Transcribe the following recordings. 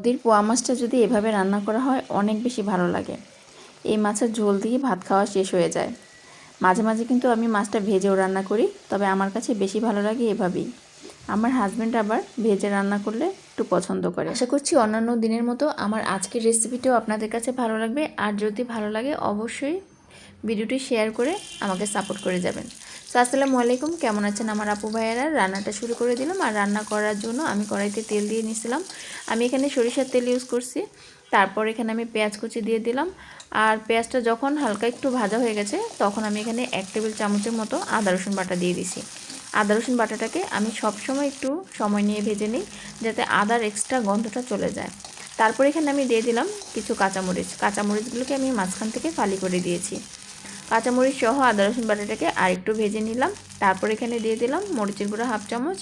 নদীর পোয়া মাছটা যদি এভাবে রান্না করা হয়, অনেক বেশি ভালো লাগে। এই মাছের ঝোল দিয়ে ভাত খাওয়া শেষ হয়ে যায়। মাঝে মাঝে কিন্তু আমি মাছটা ভেজেও রান্না করি, তবে আমার কাছে বেশি ভালো লাগে এভাবেই। আমার হাজব্যান্ড আবার ভেজে রান্না করলে একটু পছন্দ করে। আশা করছি অন্যান্য দিনের মতো আমার আজকের রেসিপিটাও আপনাদের কাছে ভালো লাগবে। আর যদি ভালো লাগে, অবশ্যই ভিডিওটি শেয়ার করে আমাকে সাপোর্ট করে যাবেন। তো আসসালামু আলাইকুম, কেমন আছেন আমার আপু ভাইয়েরা? রান্নাটা শুরু করে দিলাম আর রান্না করার জন্য আমি কড়াইতে তেল দিয়ে নিয়েছিলাম আমি এখানে সরিষার তেল ইউজ করছি, তারপর এখানে আমি পেঁয়াজ কুচি দিয়ে দিলাম। আর পেঁয়াজটা যখন হালকা একটু ভাজা হয়ে গেছে, তখন আমি এখানে এক টেবিল চামচের মতো আদা, রসুন বাটা দিয়ে দিছি। আদা, রসুন বাটাটাকে আমি সবসময় একটু সময় নিয়ে ভেজে নিই, যাতে আদার এক্সট্রা গন্ধটা চলে যায়। তারপর এখানে আমি দিয়ে দিলাম কিছু কাঁচামরিচ। কাঁচামরিচগুলোকে আমি মাঝখান থেকে ফালি করে দিয়েছি। কাঁচামরিচ সহ আদা রসুন বাটাটাকে আরেকটু ভেজে নিলাম। তারপর এখানে দিয়ে দিলাম মরিচের গুঁড়া হাফ চামচ,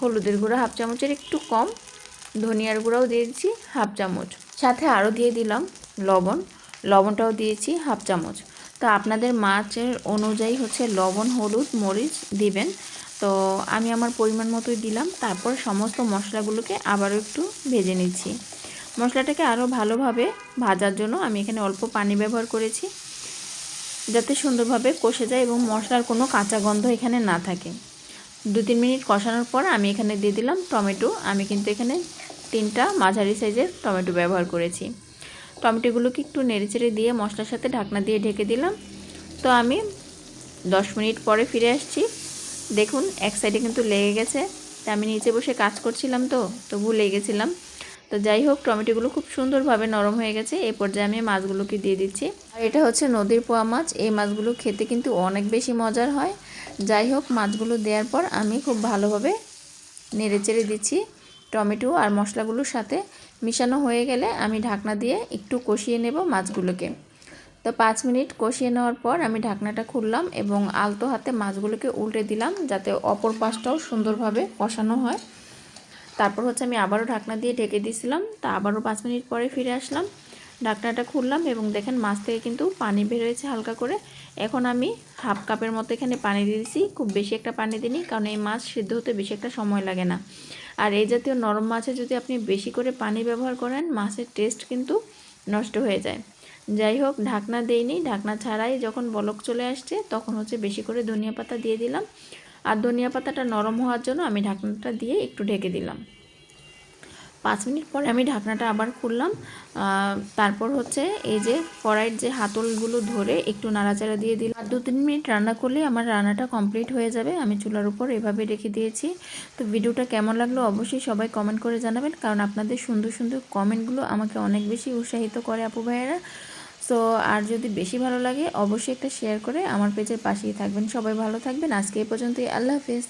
হলুদের গুঁড়া হাফ চামচের একটু কম, ধনিয়ার গুঁড়াও দিয়ে দিচ্ছি হাফ চামচ। সাথে আরও দিয়ে দিলাম লবণ, লবণটাও দিয়েছি হাফ চামচ। তো আপনাদের মাছের অনুযায়ী হচ্ছে লবণ, হলুদ, মরিচ দিবেন। তো আমি আমার পরিমাণ মতোই দিলাম, তারপর সমস্ত মশলাগুলোকে আবারও একটু ভেজে নিচ্ছি। মশলাটাকে আরও ভালোভাবে ভাজার জন্য আমি এখানে অল্প পানি ব্যবহার করেছি। যাতে সুন্দরভাবে কষে যায় এবং মশলার কোনো কাঁচা গন্ধ এখানে না থাকে। দু তিন মিনিট কষানোর পর আমি এখানে দিয়ে দিলাম টমেটো। আমি কিন্তু এখানে তিনটা মাঝারি সাইজের টমেটো ব্যবহার করেছি। টমেটোগুলোকে একটু নেড়েচেড়ে দিয়ে মশলার সাথে ঢাকনা দিয়ে ঢেকে দিলাম। তো আমি দশ মিনিট পরে ফিরে আসছি। দেখুন, এক সাইডে কিন্তু লেগে গেছে। তা আমি নিচে বসে কাজ করছিলাম তো তো ভুলে গেছিলাম। তো যাই হোক, টমেটোগুলো খুব সুন্দরভাবে নরম হয়ে গেছে। এই পর্যায়ে আমি মাছগুলোকে দিয়ে দিচ্ছি। আর এটা হচ্ছে নদীর পোয়া মাছ। এই মাছগুলো খেতে কিন্তু অনেক বেশি মজার হয়। যাই হোক, মাছগুলো দেওয়ার পর আমি খুব ভালোভাবে নেড়ে চেড়ে দিচ্ছি টমেটো আর মশলাগুলোর সাথে। মিশানো হয়ে গেলে আমি ঢাকনা দিয়ে একটু কষিয়ে নেব মাছগুলোকে। তো পাঁচ মিনিট কষিয়ে নেওয়ার পর আমি ঢাকনাটা খুললাম এবং আলতো হাতে মাছগুলোকে উল্টে দিলাম যাতে অপর পাশটাও সুন্দরভাবে কষানো হয়। তারপর হচ্ছে আমি আবারও ঢাকনা দিয়ে ঢেকে দিয়েছিলাম, তা আবারও পাঁচ মিনিট পরে ফিরে আসলাম। ঢাকনাটা খুললাম এবং দেখেন মাছ থেকে কিন্তু পানি বের হয়েছে হালকা করে। এখন আমি হাফ কাপের মতো এখানে পানি দিয়েছি, খুব বেশি একটা পানি দিইনি, কারণ এই মাছ সিদ্ধ হতে বেশি একটা সময় লাগে না। আর এই জাতীয় নরম মাছে যদি আপনি বেশি করে পানি ব্যবহার করেন, মাছের টেস্ট কিন্তু নষ্ট হয়ে যায়। যাই হোক, ঢাকনা দেইনি, ঢাকনা ছাড়াই যখন বলক চলে আসছে, তখন হচ্ছে বেশি করে ধনিয়া পাতা দিয়ে দিলাম। আর ধনিয়া পাতাটা নরম হওয়ার জন্য আমি ঢাকনাটা দিয়ে একটু ঢেকে দিলাম। পাঁচ মিনিট পরে আমি ঢাকনাটা আবার খুললাম। তারপর হচ্ছে এই যে কড়াইয়ের যে হাতলগুলো ধরে একটু নাড়াচাড়া দিয়ে দিলাম। আর দু তিন মিনিট রান্না করলে আমার রান্নাটা কমপ্লিট হয়ে যাবে। আমি চুলার উপর এভাবে রেখে দিয়েছি। তো ভিডিওটা কেমন লাগল অবশ্যই সবাই কমেন্ট করে জানাবেন। কারণ আপনাদের সুন্দর সুন্দর কমেন্টগুলো আমাকে অনেক বেশি উৎসাহিত করে আপু ভাইয়েরা। সো আর যদি বেশি ভালো লাগে, অবশ্যই একটা শেয়ার করে আমার পেজের পাশেই থাকবেন। সবাই ভালো থাকবেন। আজকে এই পর্যন্তই। আল্লাহ হাফেজ।